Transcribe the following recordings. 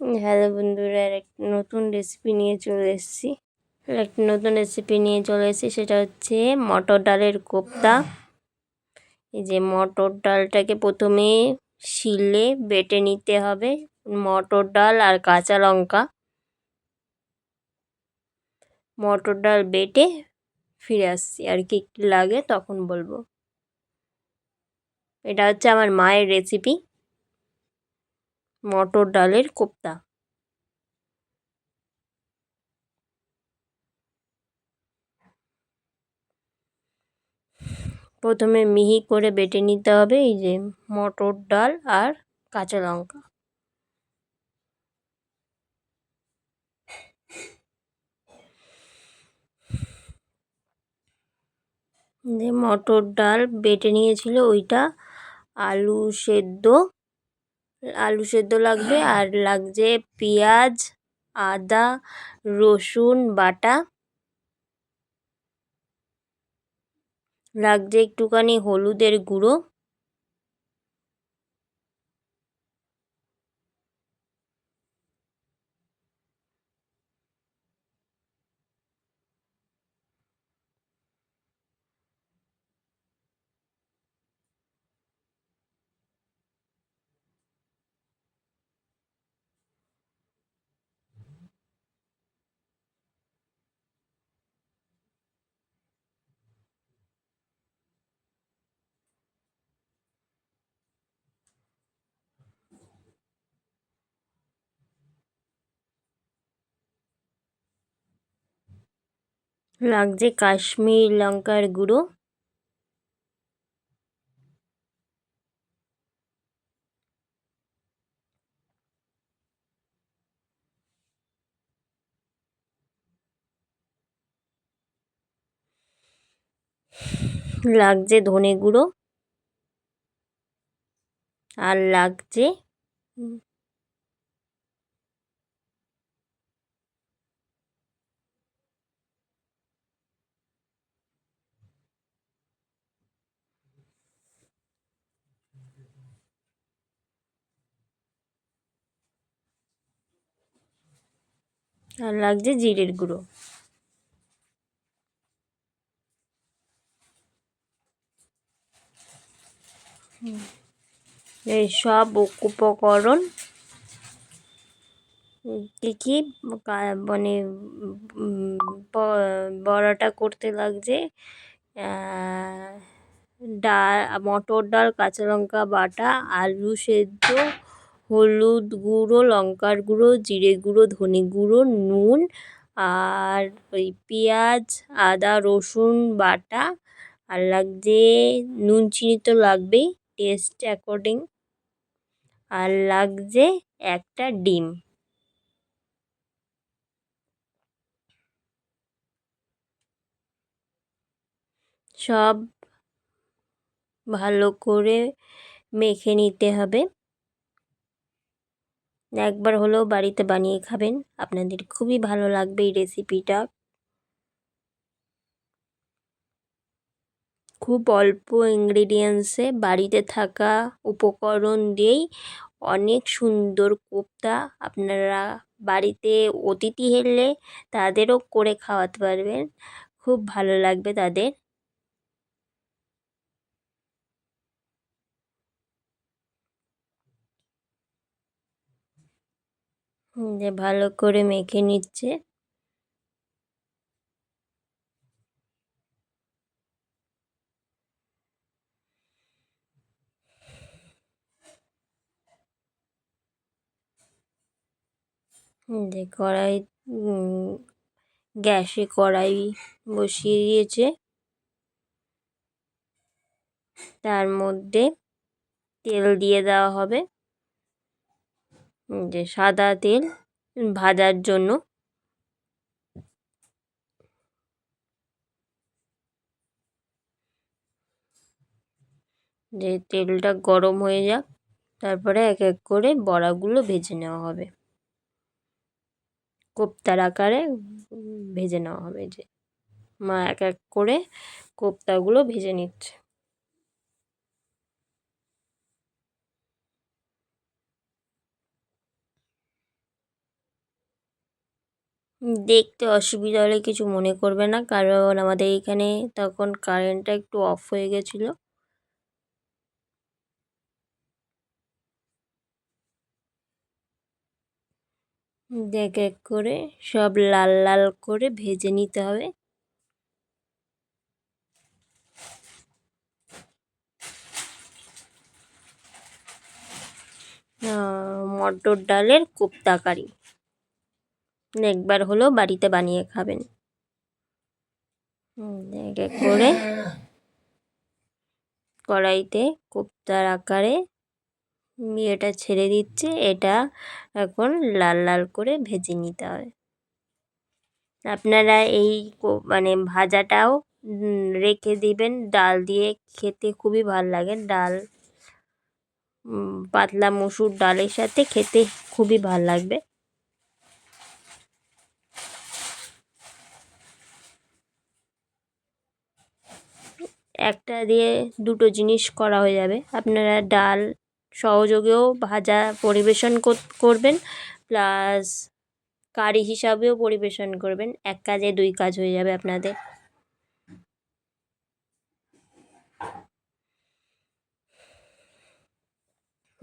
Hello বন্ধুরা একটা নতুন রেসিপি নিয়ে চলে এসেছি। একটা নতুন রেসিপি নিয়ে চলে এসেছি, সেটা হচ্ছে মটর ডালের কোপ্তা। এই যে মটর ডালটাকে প্রথমে শিলে বেটে নিতে হবে মটর ডাল আর কাঁচা লঙ্কা। মটর ডাল বেটে ফিরে আসছি, আর কি লাগে তখন বলব। এটা হচ্ছে আমার মায়ের রেসিপি মটর ডালের কোপ্তা। প্রথমে মিহি করে বেটে নিতে হবে এই যে মটর ডাল আর কাঁচা লঙ্কা। যে মটর ডাল বেটে নিয়েছিল ওইটা আলু সেদ্ধ আলু সেদ্ধ লাগবে আর লাগছে পেঁয়াজ আদা রসুন বাটা। লাগছে একটুখানি হলুদের গুঁড়ো। লাগছে কাশ্মীর লঙ্কার গুঁড়ো। লাগছে ধনে গুঁড়ো। আর লাগছে আর লাগছে জিরের গুঁড়ো। এই সব উপকরণ কী কী মানে বড়াটা করতে লাগছে? ডাল, মটর ডাল, কাঁচা লঙ্কা বাটা, আলু সেদ্ধ হলুদ গুঁড়ো, লঙ্কার গুঁড়ো, জিরে গুঁড়ো, ধনে গুঁড়ো, নুন আর ওই পেঁয়াজ, আদা, রসুন বাটা আর লাগছে, নুন চিনি তো লাগবেই টেস্ট অ্যাকর্ডিং আর লাগছে একটা ডিম। সব ভালো করে মেখে নিতে হবে। একবার হলেও বাড়িতে বানিয়ে খাবেন। আপনাদের খুবই ভালো লাগবে এই রেসিপিটা খুব অল্প ইনগ্রিডিয়েন্টসে বাড়িতে থাকা উপকরণ দিয়েই অনেক সুন্দর কোপ্তা আপনারা বাড়িতে অতিথি এলে তাদেরও করে খাওয়াতে পারবেন। খুব ভালো লাগবে তাদের। যে ভালো করে মেখে নিচ্ছে। যে কড়াই গ্যাসে কড়াই বসিয়ে দিয়েছে। তার মধ্যে তেল দিয়ে দেওয়া হবে। যে সাদা তেল ভাজার জন্য। যে তেলটা গরম হয়ে যাক, তারপরে এক এক করে বড়াগুলো ভেজে নেওয়া হবে। কোপ্তার আকারে ভেজে নেওয়া হবে যে। মা এক এক করে কোপ্তাগুলো ভেজে নিচ্ছে। দেখতে অসুবিধা হলে কিছু মনে করবে না। কারণ আমাদের এখানে তখন কারেন্টটা একটু অফ হয়ে গেছিল। এক এক করে সব লাল লাল করে ভেজে নিতে হবে। মটর ডালের কোপ্তা কারি। একবার হলেও বাড়িতে বানিয়ে খাবেন। এক এক করে কড়াইতে কোপ্তার আকারে এটা ছেড়ে দিচ্ছে, এটা এখন লাল লাল করে ভেজে নিতে হবে আপনারা এই মানে ভাজাটাও রেখে দিবেন, ডাল দিয়ে খেতে খুবই ভালো লাগে। ডাল পাতলা মসুর ডালের সাথে খেতে খুবই ভালো লাগবে। একটা দিয়ে দুটো জিনিস করা হয়ে যাবে। আপনারা ডাল সহযোগেও ভাজা পরিবেশন করবেন, প্লাস কারি হিসাবেও পরিবেশন করবেন। এক কাজে দুই কাজ হয়ে যাবে আপনাদের।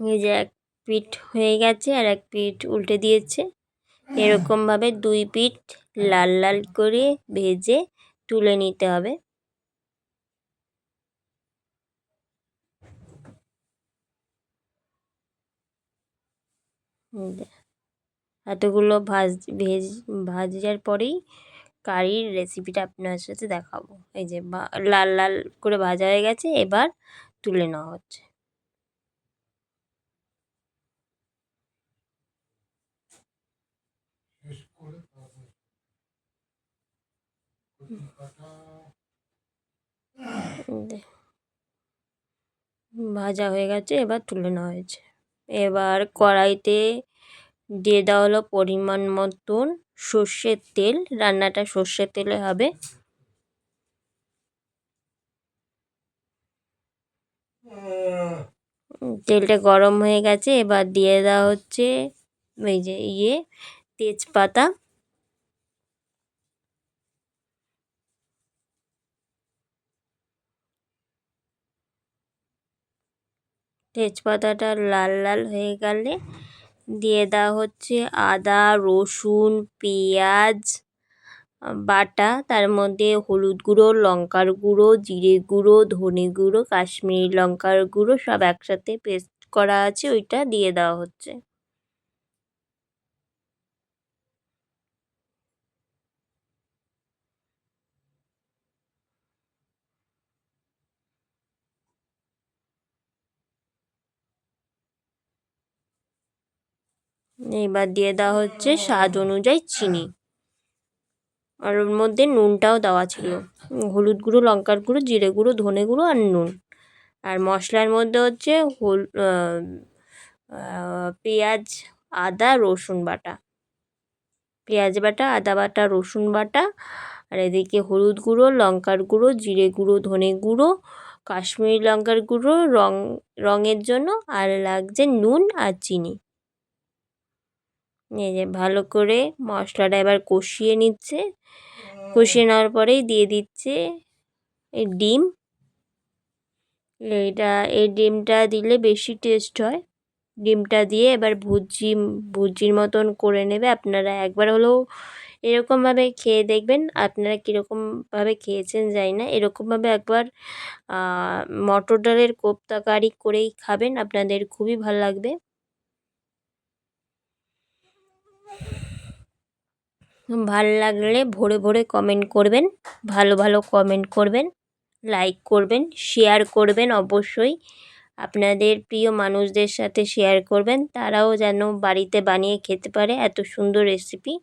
এই যে এক পিঠ হয়ে গেছে আর এক পিঠ উল্টে দিয়েছে। এরকমভাবে দুই পিঠ লাল লাল করে ভেজে তুলে নিতে হবে। এতগুলো ভাজ, ভেজ, ভাজার পরেই কারির রেসিপিটা আপনার সাথে দেখাবো। এই যে লাল লাল করে ভাজা হয়ে গেছে, এবার তুলে নেওয়া হচ্ছে। ভাজা হয়ে গেছে, এবার তুলে নেওয়া হয়েছে। এবার কড়াইতে দিয়ে দেওয়া হলো পরিমাণ মতন সর্ষের তেল। রান্নাটা সর্ষের তেলে হবে। তেলটা গরম হয়ে গেছে। এবার দিয়ে দেওয়া হচ্ছে ওই যে ইয়ে তেজপাতা। তেজপাতাটা লাল লাল হয়ে গেলে দিয়ে দেওয়া হচ্ছে আদা, রসুন, পেঁয়াজ, বাটা, তার মধ্যে হলুদ গুঁড়ো, লঙ্কার গুঁড়ো, জিরে গুঁড়ো, ধনে গুঁড়ো, কাশ্মীরি লঙ্কার গুঁড়ো সব একসাথে পেস্ট করা আছে, ওইটা দিয়ে দেওয়া হচ্ছে। এবার দিয়ে দেওয়া হচ্ছে স্বাদ অনুযায়ী চিনি। আর ওর মধ্যে নুনটাও দেওয়া ছিল। হলুদ গুঁড়ো, লঙ্কার গুঁড়ো, জিরে গুঁড়ো, ধনে গুঁড়ো আর নুন। আর মশলার মধ্যে হচ্ছে হল পেঁয়াজ, আদা, রসুন বাটা। পেঁয়াজ বাটা, আদা বাটা, রসুন বাটা। আর এদিকে হলুদ গুঁড়ো, লঙ্কার গুঁড়ো, জিরে গুঁড়ো, ধনে গুঁড়ো, কাশ্মীরি লঙ্কার গুঁড়ো রং, রঙের জন্য। আর লাগছে নুন আর চিনি। এই যে ভালো করে মশলাটা এবার কষিয়ে নিচ্ছে। কষিয়ে নেওয়ার পরেই দিয়ে দিচ্ছে এই ডিম। এইটা, এই ডিমটা দিলে বেশি টেস্ট হয়। ডিমটা দিয়ে এবার ভুজি, ভুজির মতন করে নেবে। আপনারা একবার হলেও এরকমভাবে খেয়ে দেখবেন। আপনারা কীরকমভাবে খেয়েছেন জানি না। এরকমভাবে একবার মটর ডালের কোপ্তা কারি করেই খাবেন। আপনাদের খুবই ভালো লাগবে। ভালো লাগলে ভরে ভরে কমেন্ট করবেন, ভালো ভালো কমেন্ট করবেন লাইক করবেন শেয়ার করবেন অবশ্যই। আপনাদের প্রিয় মানুষদের সাথে শেয়ার করবেন, তারাও যেন বাড়িতে বানিয়ে খেতে পারে এত সুন্দর রেসিপি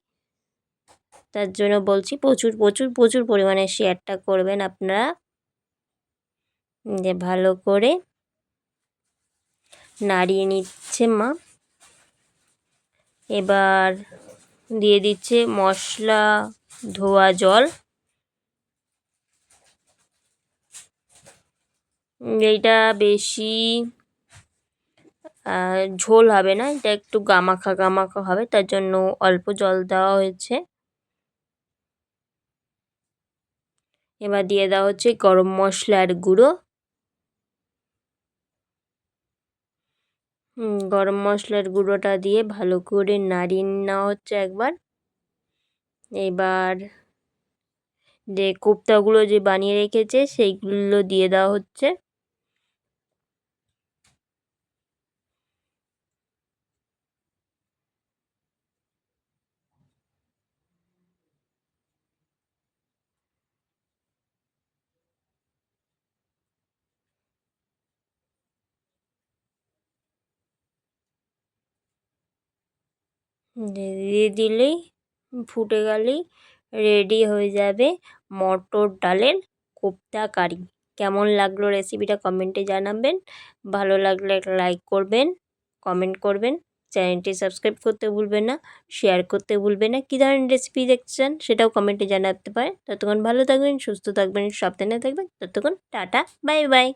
তার জন্য বলছি, প্রচুর প্রচুর প্রচুর পরিমাণে শেয়ারটা করবেন আপনারা। যে ভালো করে নাড়িয়ে নিচ্ছে মা। এবার দিয়ে দিচ্ছে মশলা, ধোয়া জল। এইটা বেশি ঝোল হবে না, এটা একটু গামাখা গামাখা হবে, তার জন্য অল্প জল দেওয়া হয়েছে। এবার দিয়ে দেওয়া হচ্ছে গরম মশলার গুঁড়ো। গরম মশলার গুঁড়োটা দিয়ে ভালো করে নাড়িয়ে নেওয়া হচ্ছে একবার। এবার যে কোপ্তাগুলো যে বানিয়ে রেখেছে, সেইগুলো দিয়ে দেওয়া হচ্ছে। দিয়ে দিলেই ফুটে গেলেই রেডি হয়ে যাবে মটর ডালের কোপ্তা কারি কেমন লাগল রেসিপিটা কমেন্টে জানাবেন। ভালো লাগলে লাইক করবেন কমেন্ট করবেন। চ্যানেলটি সাবস্ক্রাইব করতে ভুলবেন না শেয়ার করতে ভুলবেন না। কী ধরনের রেসিপি দেখছেন সেটাও কমেন্টে জানাতে পারেন। ততক্ষণ ভালো থাকবেন, সুস্থ থাকবেন, সাবধানে থাকবেন। ততক্ষণ টাটা বাই বাই